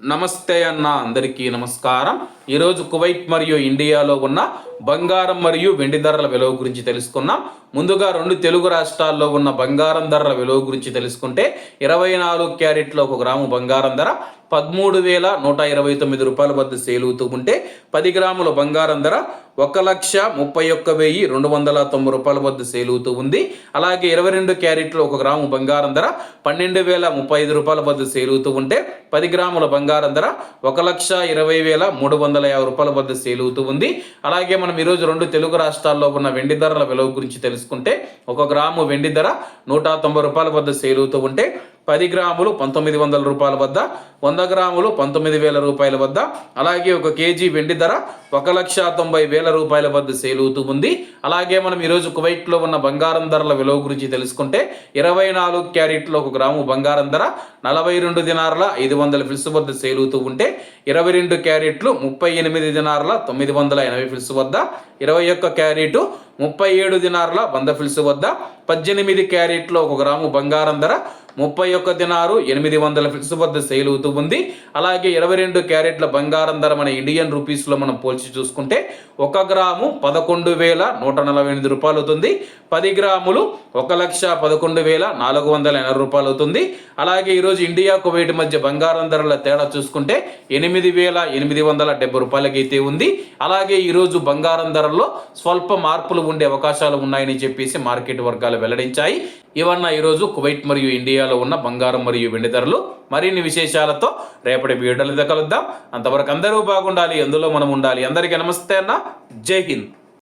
నమస్తే అన్న అందరికీ నమస్కారం. ఈరోజు కువైట్ మరియు ఇండియాలో ఉన్న బంగారం మరియు వెండి ధరల విలువ గురించి తెలుసుకున్నాం ముందుగా రెండు తెలుగు రాష్ట్రాల్లో ఉన్న బంగారం ధరల విలువ గురించి తెలుసుకుంటే ఇరవై నాలుగు క్యారెట్లో ఒక గ్రాము బంగారం ధర పదమూడు వేల నూట ఇరవై తొమ్మిది రూపాయల వద్ద సేల్ అవుతూ ఉంటే పది గ్రాముల బంగారం ధర ఒక లక్ష ముప్పై ఒక్క వెయ్యి రెండు వందల తొంభై రూపాయల వద్ద సేల్ అవుతూ ఉంది. అలాగే ఇరవై రెండు క్యారెట్లు ఒక గ్రాము బంగారం ధర పన్నెండు వేల ముప్పై ఐదు రూపాయల వద్ద సేల్ అవుతూ ఉంటే పది గ్రాముల బంగారం బంగారం ధర ఒక లక్ష ఇరవై వేల మూడు వందల యాభై రూపాయల వద్ద సేల్ అవుతూ ఉంది. అలాగే మనం ఈరోజు రెండు తెలుగు రాష్ట్రాల్లో ఉన్న వెండి ధరల విలువ గురించి తెలుసుకుంటే ఒక గ్రాము వెండి ధర నూట తొంభై రూపాయల వద్ద సేల్ అవుతూ ఉంటే పది గ్రాములు పంతొమ్మిది వందల రూపాయల వద్ద వంద గ్రాములు పంతొమ్మిది వేల రూపాయల వద్ద అలాగే ఒక కేజీ వెండి ధర ఒక లక్ష తొంభై వేల రూపాయల వద్ద సేల్ అవుతూ ఉంది. అలాగే మనం ఈరోజు కువైట్లో ఉన్న బంగారం ధరల విలువ గురించి తెలుసుకుంటే ఇరవై నాలుగు క్యారెట్లో ఒక గ్రాము బంగారం ధర నలభై రెండు దినార్ల ఐదు వందల ఫిల్స్ వద్ద సేల్ అవుతూ ఉంటే ఇరవై రెండు క్యారెట్లు ముప్పై ఎనిమిది దినార్ల తొమ్మిది వందల ఎనభై ఫిల్స్ వద్ద ఇరవై ఒక్క క్యారెట్ ముప్పై ఏడు దినారుల వంద ఫిల్స్ వద్ద పద్దెనిమిది క్యారెట్లో ఒక గ్రాము బంగారం ధర ముప్పై ఒక్క దినారు ఎనిమిది వందల ఫిల్స్ వద్ద సేల్ అవుతూ ఉంది. అలాగే ఇరవై రెండు క్యారెట్ల బంగారం ధర మన ఇండియన్ రూపీస్లో మనం పోల్చి చూసుకుంటే ఒక గ్రాము పదకొండు వేల నూట నలభై ఎనిమిది రూపాయలు అవుతుంది. పది గ్రాములు ఒక లక్ష పదకొండు వేల నాలుగు వందల ఎనభై రూపాయలు అవుతుంది. అలాగే ఈరోజు ఇండియా కువైట్ మధ్య బంగారం ధరల తేడా చూసుకుంటే ఎనిమిది వేల ఎనిమిది వందల డెబ్బై రూపాయలకైతే ఉంది. అలాగే ఈరోజు బంగారం ధరల్లో స్వల్ప మార్పులు ఉండే అవకాశాలు ఉన్నాయని చెప్పేసి మార్కెట్ వర్గాలు వెల్లడించాయి. ఇవన్న ఈరోజు కువైట్ మరియు ఇండియాలో ఉన్న బంగారం మరియు వెండి ధరలు మరిన్ని విశేషాలతో రేపటి వీడియోలతో కలుద్దాం. అంతవరకు అందరూ బాగుండాలి అందులో మనం ఉండాలి. అందరికీ నమస్తే అన్న. జై హింద్.